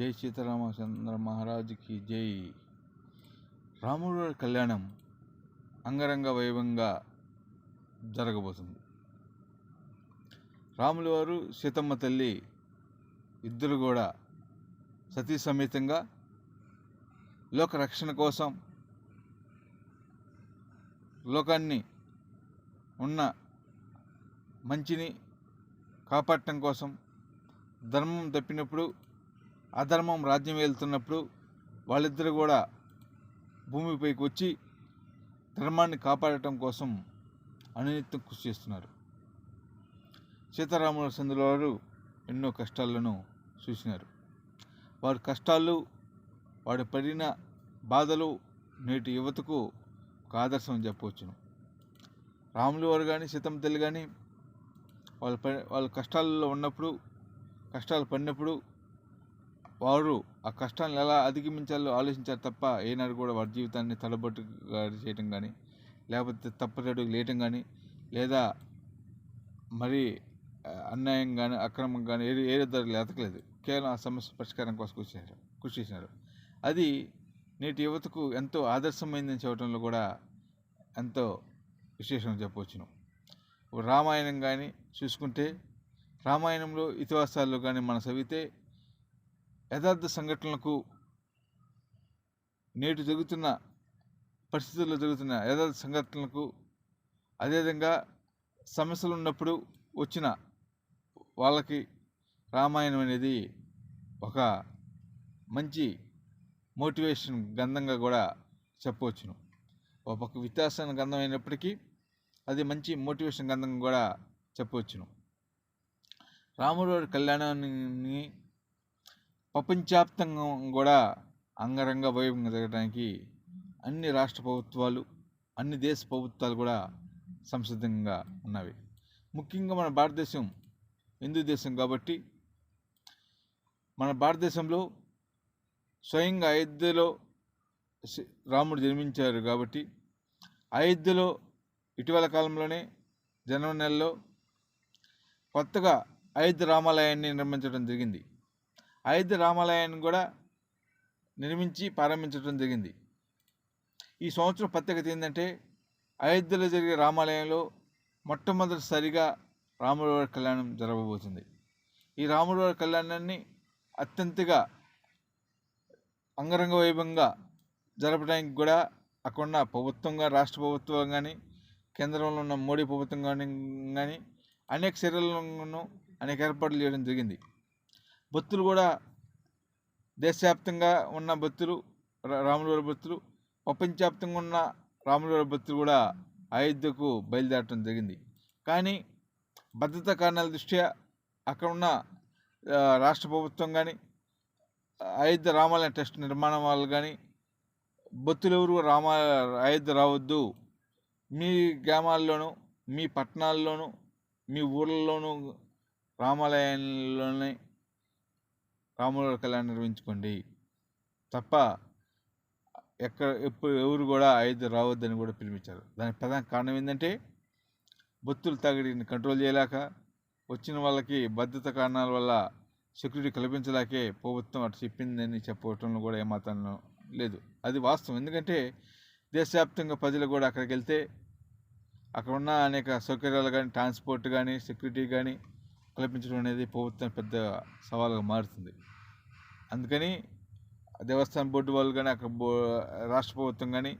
జై సీతారామచంద్ర మహారాజుకి జై. రాముడు కళ్యాణం అంగరంగ వైభవంగా జరగబోతుంది. రాములు వారు సీతమ్మ తల్లి ఇద్దరు కూడా సతీ సమేతంగా లోక రక్షణ కోసం లోకాన్ని ఉన్న మంచిని కాపాడటం కోసం ధర్మం తప్పినప్పుడు అధర్మం రాజ్యం వెళ్తున్నప్పుడు వాళ్ళిద్దరు కూడా భూమిపైకి వచ్చి ధర్మాన్ని కాపాడటం కోసం అనునిత్యం కృషి చేస్తున్నారు. సీతారాముల చంద్రుల వారు ఎన్నో కష్టాలను చూసినారు. వారి కష్టాలు వాడు పడిన బాధలు నేటి యువతకు ఒక ఆదర్శం చెప్పవచ్చును. రాములు వారు కానీ సీతమ్మ తల్లి కానీ వాళ్ళ ప వాళ్ళ కష్టాల్లో ఉన్నప్పుడు కష్టాలు పడినప్పుడు వారు ఆ కష్టాన్ని ఎలా అధిగమించాలో ఆలోచించారు తప్ప ఏనాడు కూడా వారి జీవితాన్ని తడబట్టు చేయటం కానీ లేకపోతే తప్పటడుగు లేయటం కానీ లేదా మరి అన్యాయం కానీ అక్రమం కానీ ఏ ఏ దారి ఎతకలేదు కేవలం ఆ సమస్య పరిష్కారం కోసం కృషి చేశారు కృషి చేసినారు అది నేటి యువతకు ఎంతో ఆదర్శమైందని చెప్పడంలో కూడా ఎంతో విశేషం చెప్పవచ్చును. రామాయణం కానీ చూసుకుంటే రామాయణంలో ఇతిహాసాల్లో కానీ మనం చదివితే యథార్థ సంఘటనలకు నేటి జరుగుతున్న పరిస్థితుల్లో జరుగుతున్న యథార్థ సంఘటనలకు అదేవిధంగా సమస్యలు ఉన్నప్పుడు వచ్చిన వాళ్ళకి రామాయణం అనేది ఒక మంచి మోటివేషన్ గంధంగా కూడా చెప్పవచ్చును. ఒక పక్క విత్యాసన గ్రంథం అయినప్పటికీ అది మంచి మోటివేషన్ గంధంగా కూడా చెప్పవచ్చును. రాముడు వారి కళ్యాణాన్ని ప్రపంచవ్యాప్తంగా కూడా అంగరంగ వైభవంగా జరగడానికి అన్ని రాష్ట్ర ప్రభుత్వాలు అన్ని దేశ ప్రభుత్వాలు కూడా సంసిద్ధంగా ఉన్నవి. ముఖ్యంగా మన భారతదేశం హిందూ దేశం కాబట్టి మన భారతదేశంలో స్వయంగా అయోధ్యలో రాముడు జన్మించారు కాబట్టి అయోధ్యలో ఇటీవల కాలంలోనే జనవరి నెలలో కొత్తగా అయోధ్య రామాలయాన్ని నిర్మించడం జరిగింది. అయోధ్య రామాలయాన్ని కూడా నిర్మించి ప్రారంభించడం జరిగింది. ఈ సంవత్సరం ప్రత్యేకత ఏంటంటే అయోధ్యలో జరిగే రామాలయంలో మొట్టమొదటిసారిగా రాముడి వారి కళ్యాణం జరగబోతుంది. ఈ రాముడి వారి కళ్యాణాన్ని అత్యంతగా అంగరంగ వైభవంగా జరపడానికి కూడా అక్కడున్న ప్రభుత్వంగా రాష్ట్ర ప్రభుత్వం కానీ కేంద్రంలో ఉన్న మోడీ ప్రభుత్వం కానీ కానీ అనేక చర్యలను అనేక ఏర్పాట్లు చేయడం జరిగింది. భక్తులు కూడా దేశవ్యాప్తంగా ఉన్న భక్తులు రా- భక్తులు ప్రపంచవ్యాప్తంగా ఉన్న రాములవారి భక్తులు కూడా అయోధ్యకు బయలుదేరటం జరిగింది. కానీ భద్రతా కారణాల దృష్ట్యా అక్కడ ఉన్న రాష్ట్ర ప్రభుత్వం కానీ అయోధ్య రామాలయం ట్రస్ట్ నిర్మాణం వాళ్ళు కానీ భక్తులు ఎవరు రామ అయోధ్య రావద్దు. మీ గ్రామాల్లోనూ మీ పట్టణాల్లోనూ మీ ఊర్లలోనూ రామాలయంలోనే రాముల కళ్యాణం నిర్వహించుకోండి. తప్ప ఎక్కడ ఎప్పుడు ఎవరు కూడా అయోధ్య రావద్దని కూడా పిలిపించారు. దానికి ప్రధాన కారణం ఏంటంటే బొత్తులు తాగిడిని కంట్రోల్ చేయలేక వచ్చిన వాళ్ళకి భద్రత కారణాల వల్ల సెక్యూరిటీ కల్పించలేకే ప్రభుత్వం అటు చెప్పిందని చెప్పటంలో కూడా ఏమాత్రం లేదు. అది వాస్తవం. ఎందుకంటే దేశవ్యాప్తంగా ప్రజలు కూడా అక్కడికి వెళ్తే అక్కడ ఉన్న అనేక సౌకర్యాలు కానీ ట్రాన్స్పోర్ట్ కానీ సెక్యూరిటీ కానీ కల్పించడం అనేది ప్రభుత్వం పెద్ద సవాలుగా మారుతుంది. అందుకని దేవస్థానం బోర్డు వాళ్ళు కానీ అక్కడ బో రాష్ట్ర ప్రభుత్వం కానీ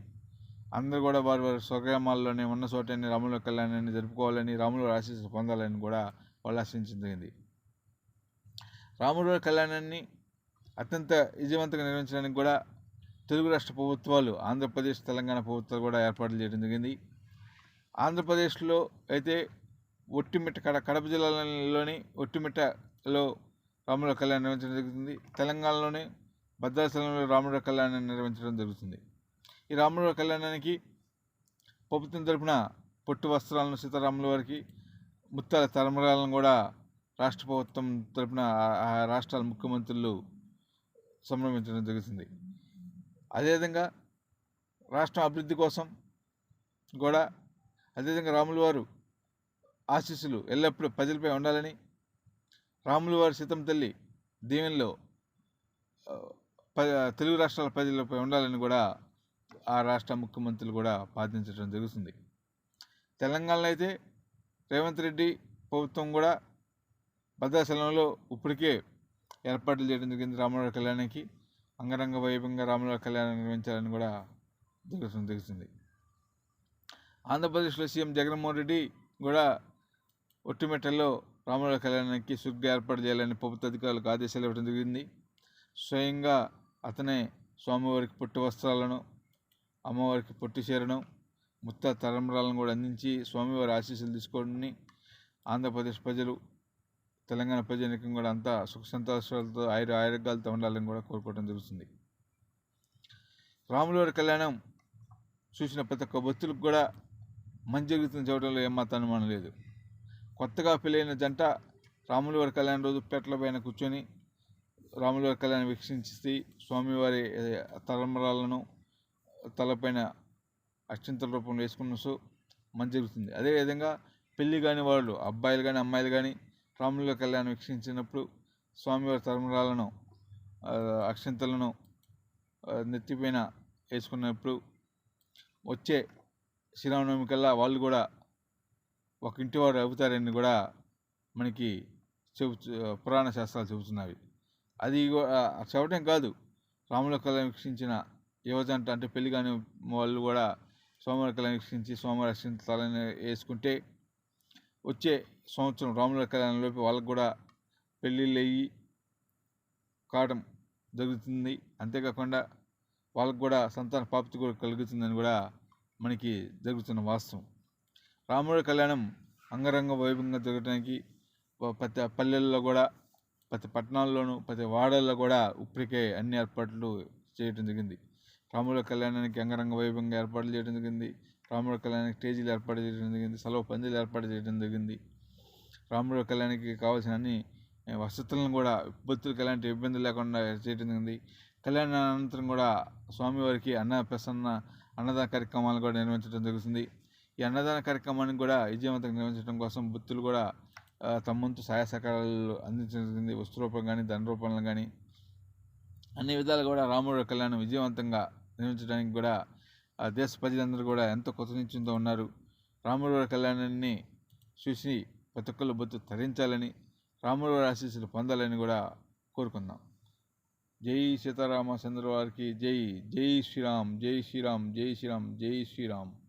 అందరూ కూడా వారి వారి స్వగ్రామాల్లోనే ఉన్న చోటని రాముల కళ్యాణాన్ని జరుపుకోవాలని రాముల ఆశీస్సు పొందాలని కూడా వాళ్ళు ఆశించడం జరిగింది. రాముల కళ్యాణాన్ని అత్యంత విజయవంతంగా నిర్వహించడానికి కూడా తెలుగు రాష్ట్ర ప్రభుత్వాలు ఆంధ్రప్రదేశ్ తెలంగాణ ప్రభుత్వాలు కూడా ఏర్పాట్లు చేయడం జరిగింది. ఆంధ్రప్రదేశ్లో అయితే ఒట్టిమిట్ట కడ కడప జిల్లాలోని ఒట్టిమిట్టలో రాముల కళ్యాణం నిర్వహించడం జరుగుతుంది. తెలంగాణలోని భద్రాచలంలో రాముల కళ్యాణాన్ని నిర్వహించడం జరుగుతుంది. ఈ రాముల కళ్యాణానికి ప్రభుత్వం తరపున పొట్టు వస్త్రాలను సీతారాముల వారికి ముత్తాల తరమరాలను కూడా రాష్ట్ర ప్రభుత్వం తరపున ఆ- రాష్ట్రాల ముఖ్యమంత్రులు సంభ్రమించడం జరుగుతుంది. అదేవిధంగా రాష్ట్రం అభివృద్ధి కోసం కూడా అదేవిధంగా రాములు వారు ఆశీస్సులు ఎల్లప్పుడూ ప్రజలపై ఉండాలని రాములు వారి సీతమ్మ తల్లి దీవెనలో ప తెలుగు రాష్ట్రాల ప్రజలపై ఉండాలని కూడా ఆ రాష్ట్ర ముఖ్యమంత్రులు కూడా పాటించడం జరుగుతుంది. తెలంగాణలో అయితే రేవంత్ రెడ్డి ప్రభుత్వం కూడా భద్రాచలంలో ఇప్పటికే ఏర్పాట్లు చేయడం జరిగింది రామరావు కళ్యాణానికి. అంగరంగ వైభవంగా రామరావు కళ్యాణం నిర్వహించాలని కూడా జరుగుతుంది తెలుస్తుంది ఆంధ్రప్రదేశ్లో సీఎం జగన్మోహన్ రెడ్డి కూడా ఒట్టిమెట్టలో రాముల కళ్యాణానికి సుగ్గా ఏర్పాటు చేయాలని ప్రభుత్వ అధికారులకు ఆదేశాలు ఇవ్వడం జరిగింది. స్వయంగా అతనే స్వామివారికి పొట్టి వస్త్రాలను అమ్మవారికి పొట్టి చీరను ముత్త తరంబరాలను కూడా అందించి స్వామివారి ఆశీస్సులు తీసుకొని ఆంధ్రప్రదేశ్ ప్రజలు తెలంగాణ ప్రజానికం కూడా అంతా సుఖ సంతోషాలతో ఆయుర ఆరోగ్యాలతో ఉండాలని కూడా కోరుకోవడం జరుగుతుంది. రాములవారి కళ్యాణం చూసిన ప్రతి ఒక్క భక్తులకు కూడా మంచి జరుగుతుంది చూడడంలో ఏమాత్రం అనుమానం లేదు. కొత్తగా పెళ్ళైన జంట రాములవారి కళ్యాణ రోజు పెట్టల పైన కూర్చొని రాములవారి కళ్యాణం వీక్షించి స్వామివారి తలంబరాలను తలపైన అక్షంతల రూపంలో వేసుకున్న సో మంచి జరుగుతుంది. అదేవిధంగా పెళ్ళి కాని వాళ్ళు అబ్బాయిలు కానీ అమ్మాయిలు కానీ రాముల కళ్యాణం వీక్షించినప్పుడు స్వామివారి తలంబరాలను అక్షింతలను అక్షంతలను నెత్తిపైన వేసుకున్నప్పుడు వచ్చే శ్రీరామనవమి కల్లా వాళ్ళు కూడా ఒక ఇంటివాడు అవుతారని కూడా మనకి చెబు పురాణ శాస్త్రాలు చెబుతున్నవి. అది చెప్పడం కాదు. రాముల కళ్యాణం వీక్షించిన యువజంట అంటే పెళ్ళి కాని వాళ్ళు కూడా సోమవారి కళ్యాణం వీక్షించి సోమవారి తలని వేసుకుంటే వచ్చే సంవత్సరం రాముల కళ్యాణంలోపు వాళ్ళకు కూడా పెళ్ళిళ్ళు అయ్యి కావడం జరుగుతుంది. అంతేకాకుండా వాళ్ళకు కూడా సంతాన ప్రాప్తి కూడా కలుగుతుందని కూడా మనకి జరుగుతున్న వాస్తవం. రాముడి కళ్యాణం అంగరంగ వైభవంగా జరగడానికి ప్రతి పల్లెల్లో కూడా ప్రతి పట్టణాల్లోనూ ప్రతి వాడల్లో కూడా ఇప్పటికే అన్ని ఏర్పాట్లు చేయడం జరిగింది. రాముడి కళ్యాణానికి అంగరంగ వైభవంగా ఏర్పాట్లు చేయడం జరిగింది. రాముడి కళ్యాణానికి స్టేజీలు ఏర్పాటు చేయడం జరిగింది. సెలవు పందిలు ఏర్పాటు చేయడం జరిగింది. రాముడి కళ్యాణానికి కావాల్సిన అన్ని వసతులను కూడా భక్తులకు ఎలాంటి ఇబ్బంది లేకుండా చేయడం జరిగింది. కళ్యాణ అనంతరం కూడా స్వామివారికి అన్న ప్రసన్న అన్నదాన కార్యక్రమాలు కూడా నిర్వహించడం జరుగుతుంది. ఈ అన్నదాన కార్యక్రమాన్ని కూడా విజయవంతంగా నిర్వహించడం కోసం బుత్తులు కూడా తమ్ముంతు తమ వంతు సహాయ సహకారాలు అందించడం జరిగింది వస్తు రూపం కానీ ధన రూపంలో కానీ అన్ని విధాలు కూడా రాముడు కళ్యాణం విజయవంతంగా నిర్వహించడానికి కూడా ఆ దేశ ప్రజలందరూ కూడా ఎంతో కృతజ్ఞతో ఉన్నారు. రాముడు కళ్యాణాన్ని చూసి ప్రతి ఒక్కళ్ళు బొత్తు తరించాలని రాముడు ఆశీస్సులు పొందాలని కూడా కోరుకుందాం. జై సీతారామచంద్ర వారికి జై జై శ్రీరామ్ జై శ్రీరామ్ జై శ్రీరామ్ జై శ్రీరామ్.